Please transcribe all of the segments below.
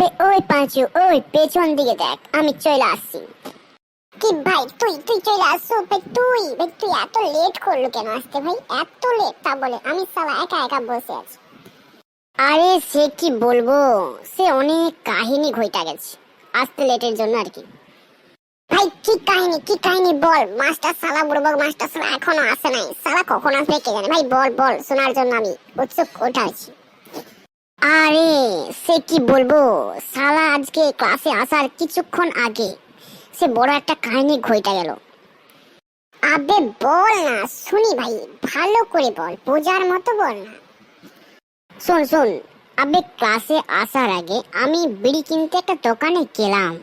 আবে, ওই পাঁচু, ওই পেছন দিকে দেখ, আমি চলে আসছি। কি ভাই, তুই তুই চলে আসছো? ভাই তুই ভাই তুই এত লেট করল কেন আসতে ভাই? এত লেট তা বলে, আমি সালা একা একা বসে আছি। আরে সে কি বলব? সে অনেক কাহিনী ঘইটা গেছে। আসতে লেটের জন্য আর কি। ভাই, কি কাহিনী কি কাহিনী বল? মাস্টার সালা বুড়বক মাস্টার সালা এখনও আসে নাই। সালা কখন আসবে কে জানে? ভাই, বল বল, শোনার জন্য আমি উৎসুক ওঠা আছি। আরে, সে কি বলব? সালা আজকে ক্লাসে আসার কিছুক্ষণ আগে সে বড় একটা কাহিনী ঘইটা গেল। আবে বল না, শুনি ভাই, ভালো করে বল, বোঝার মতো বল না। শোন শোন, আবে ক্লাসে আসার আগে আমি বিড়ি কিনতে একটা দোকানে গেলাম।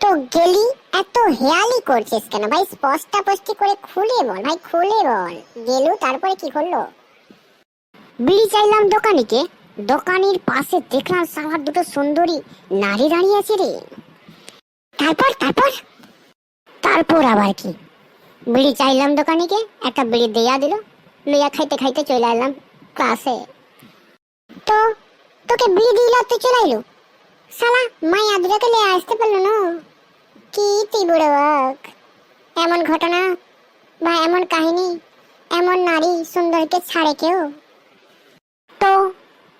তো গেলি, এত হেয়ালি করছিস কেন ভাই? স্পষ্টাপষ্টি করে খুলে বল ভাই, খুলে বল। গেলু, তারপরে কি করল? বিড়ি চাইলাম দোকানিকে দোকানের পাশে দেখলাম সালার দুটো সুন্দরী নারী দাঁড়িয়ে আছে রে। তারপর তারপর? তারপর আবার কি? বিড়ি চাইলাম দোকানিকে, একটা বিড়ি দেয়া দিল। লইয়া খাইতে খাইতে চলে এলাম ক্লাসে। তো, তোকে বিড়ি দিল তুই চলে আইলো? সালা মাই আদুরাকে লিয়ে আসতে পারল না। কি তুই বুড়ো এমন ঘটনা বা এমন কাহিনী, এমন নারী সুন্দরকে ছাড়ে কেউ?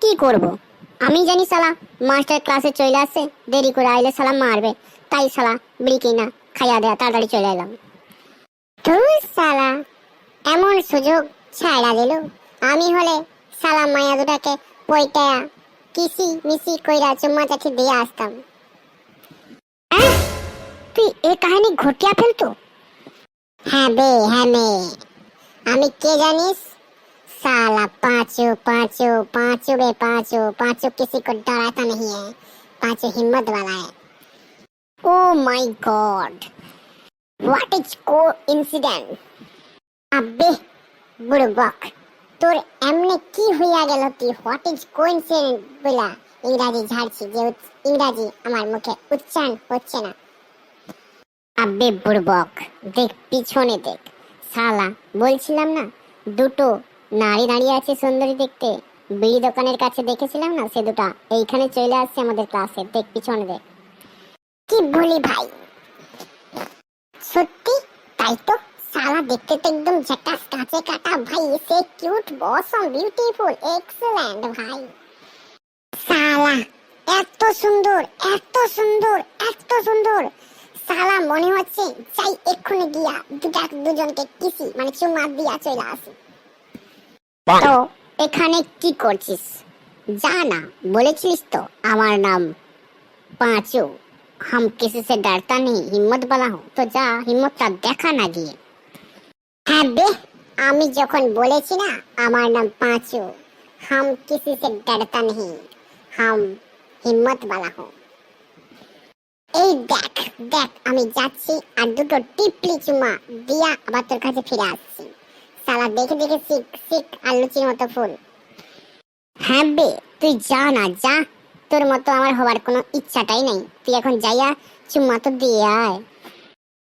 কি করব? আমি জানি সালা মাস্টার ক্লাসে চলে আসছে, দেরি করে আইলে সালা মারবে। তাই সালা বিড়ি কিনা খাইয়া দেয়া তাড়াতাড়ি চলে এলাম। সালা এমন সুযোগ ছাড়া দিল। আমি হলে সালা মায়া দুটাকে পয়টা কিসি মিসি কইরা চুম্মা চাটি দিয়ে আসতাম। তুই এ কাহিনী ঘটিয়া ফেলতো? হ্যাঁ বে হ্যাঁ আমি কে জানিস? साला पांचों पांचों पांचों बे पांचों पांचों किसी को डराता नहीं है पांचों हिम्मत वाला है oh my god what is को इंसिडेंट আবে বুড়বক তোর এমনি কি হইয়া গেল তুই হোয়াট ইজ কোইন্সিডেন্ট বলা ইংরাজি ঝাড়ছি যে উচ- ইংরাজি আমার মুখে উচ্চারণ হচ্ছে না আবে বুড়বক দেখ পিছনে দেখ শালা বলছিলাম না দুটো নারী দাঁড়িয়ে আছে সুন্দরী দেখতে। বিড়ি দোকানের কাছে দেখেছিলাম না, সে দুটা। এইখানে চলে আসছে আমাদের ক্লাসে, দেখ পিছনে দেখ। কি বলি ভাই? সত্যি? তাই তো? সালা দেখতে তো একদম ঝাকাস কাঁচে কাটা ভাই, সে কিউট বসম বিউটিফুল এক্সেলেন্ট ভাই। সালা এত সুন্দর এত সুন্দর এত সুন্দর। সালা মনে হচ্ছে চাই এক্ষুনি গিয়া দুটা দুজনকে কিসি মানে চুমা দিয়া চলে আসি। তো এখানে কি করছিস যা না বলেছিলিস তো আমার নাম পাঁচু हम किसी से डरता नहीं हिम्मत वाला हूँ तो যা হিম্মতটা দেখা না গিয়ে হ্যাঁ বে আমি যখন বলেছি না আমার নাম পাঁচু हम किसी से डरता नहीं हम হিম্মত वाला हूँ এই দেখ দেখ আমি যাচ্ছি আর দুটো টিপলি চুমা দিয়া আবার তোর কাছে ফিরে আসছি সালা দেখে দেখে শিখ শিখ আর লুচির মতো ফুল। হ্যাঁ বে, তুই যা না, যা। তোর মতো আমার হবার কোনো ইচ্ছাটাই নাই। তুই এখন যাইয়া চুম্মা তো দিয়ে আয়।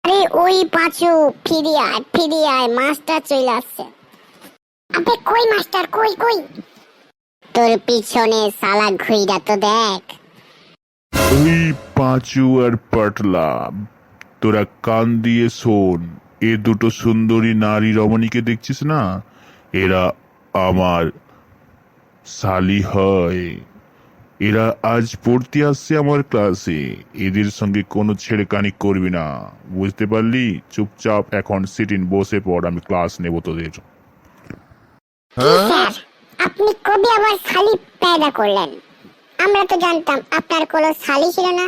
আরে ওই পাঁচু ফিরে আয় ফিরে আয় মাস্টার চলে আসছে। আবে কই মাস্টার কই কই? তোর পিছনে সালা ঘুইরা তো দেখ। ওই পাঁচু আর পাটলা, তোরা কান দিয়ে শোন। এ দুটো সুন্দরী নারী রমণীকে দেখছিস না? এরা আমার শালি হয়। এরা আজ পড়তে আসছে আমার ক্লাসে। এদের সঙ্গে কোনো ছেড়েকানি করবি না। বুঝতে পারলি? চুপচাপ এখন সিটিন বসে পড় আমি ক্লাস নেব তোদের। আপনি কবে আবার শালি পেদা করলেন? আমরা তো জানতাম আপনার কোনো শালি ছিল না।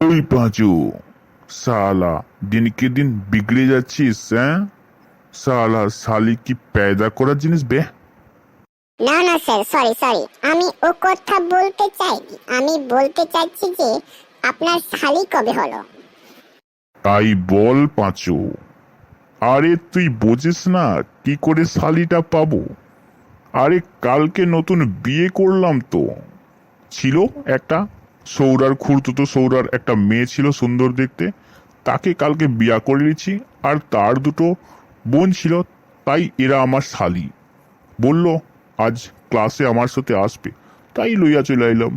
ওই পাঁচু সালা দিনকে দিন বিগড়ে যাচ্ছিস হ্যাঁ সালা শালি কি পেদা করার জিনিস বে না না স্যার সরি সরি আমি ও কথা বলতে চাইনি আমি বলতে চাইছি যে আপনার শালি কবে হলো তাই বল পাঁচু আরে তুই বোঝিস না কি করে শালিটা পাবো আরে কালকে নতুন বিয়ে করলাম তো ছিল একটা সৌরার খুঁড়তো সৌরার একটা মেয়ে ছিল সুন্দর দেখতে। তাকে কালকে বিয়া করে নিয়েছি আর তার দুটো বোন ছিল তাই এরা আমার শালি। বলল আজ ক্লাসে আমার সাথে আসবে। তাই লইয়া চলে এলাম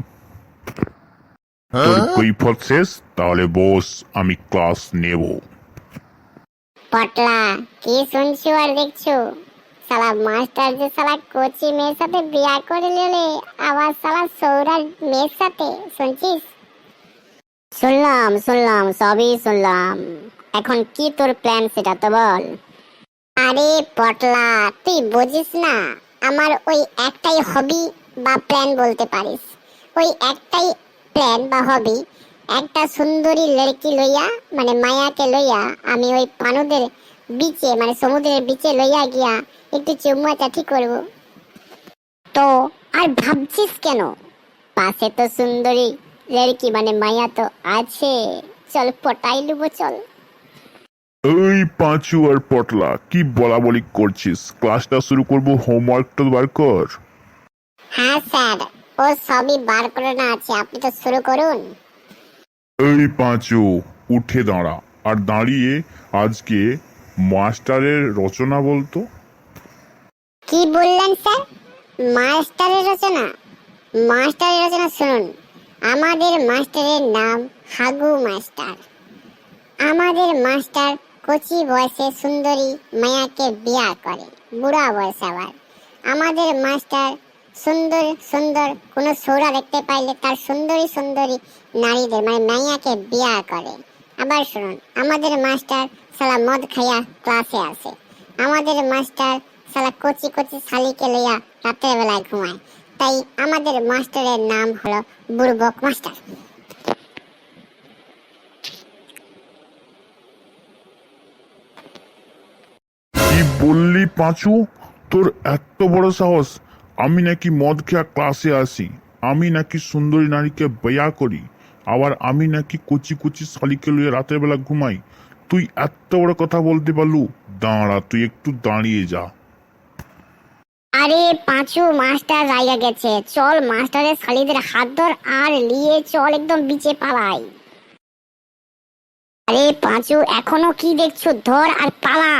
তোর কৈফত শেষ তাহলে বস আমি ক্লাস নেব। পটলা কি শুনছো আর দেখছ? সালা মাস্টার যে সালা কোচি মেয়ের সাথে বিয়া করে নিলে আবার সালা সৌরার মেয়ের সাথে, শুনছিস? শুনলাম শুনলাম, সবই শুনলাম। এখন কি তোর প্ল্যান সেটা তো বল। আরে পটলা, তুই বুঝিস না, আমার ওই একটাই হবি বা প্ল্যান বলতে পারিস। ওই একটাই প্ল্যান বা হবি একটা সুন্দরী লড়কি লইয়া মানে মায়াকে লইয়া, আমি ওই পানুদের বিচে মানে সমুদ্রের বিচে লইয়া গিয়া একটু চুম্মা চাটি করব। তো আর ভাবছিস কেন? পাশে তো সুন্দরী লড়কি মানে মায়া তো আছে। চল পটাই লুবো চল। এই পাঁচু আর পটলা কি বলা বলি করছিস? ক্লাসটা শুরু করব হোমওয়ার্কটা বার কর। হ্যাঁ স্যার। ও সবই বার করে না আছে আপনি তো শুরু করুন। এই পাঁচু উঠে দাঁড়া। আর দাঁড়িয়ে আজকে মাস্টারের রচনা বলতো? কি বললেন স্যার? মাস্টারের রচনা? মাস্টারের রচনা শুনুন। আমাদের মাস্টারের নাম হাগু মাস্টার। আমাদের মাস্টার কচি বয়সে সুন্দরী মায়াকে বিয়া করে, বুড়া বয়সে আবার। আমাদের মাস্টার সুন্দর সুন্দর কোনো সৌরা দেখতে পাইলে তার সুন্দরী সুন্দরী নারীদের মানে মাইয়াকে বিয়া করে। আবার শুনুন, আমাদের মাস্টার সালা মদ খাইয়া ক্লাসে আসে। আমাদের মাস্টার সালা কচি কচি শালিকে লইয়া রাতের বেলায় ঘুমায়। তাই আমাদের মাস্টারের নাম হলো বুড়বক মাস্টার। বললি পাঁচু? তোর এত বড় সাহস। আমি নাকি মদ খেয়া ক্লাসে আসি। আমি নাকি সুন্দরী নারীকে বেয়া করি। আবার আমি নাকি কচি কুচি শালিকে লইয়ে রাতের বেলা ঘুমাই। তুই এত বড় কথা বলতে পারলু? দাঁড়া তুই একটু দাঁড়িয়ে যা। আরে পাঁচু মাস্টার রাইগা গেছে। চল মাস্টারের শালিদের হাত ধর আর নিয়ে চল একদম বিচে পালাই। আরে পাঁচু এখনও কি দেখছ? ধর আর পালা।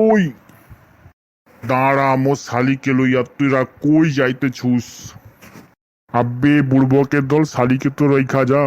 ওই। দাঁড়া মো শালিকে লইয়া তুইরা কই যাইতে ছুস আব্বে বুড়বকের দল শালিকে তো রইখা যা।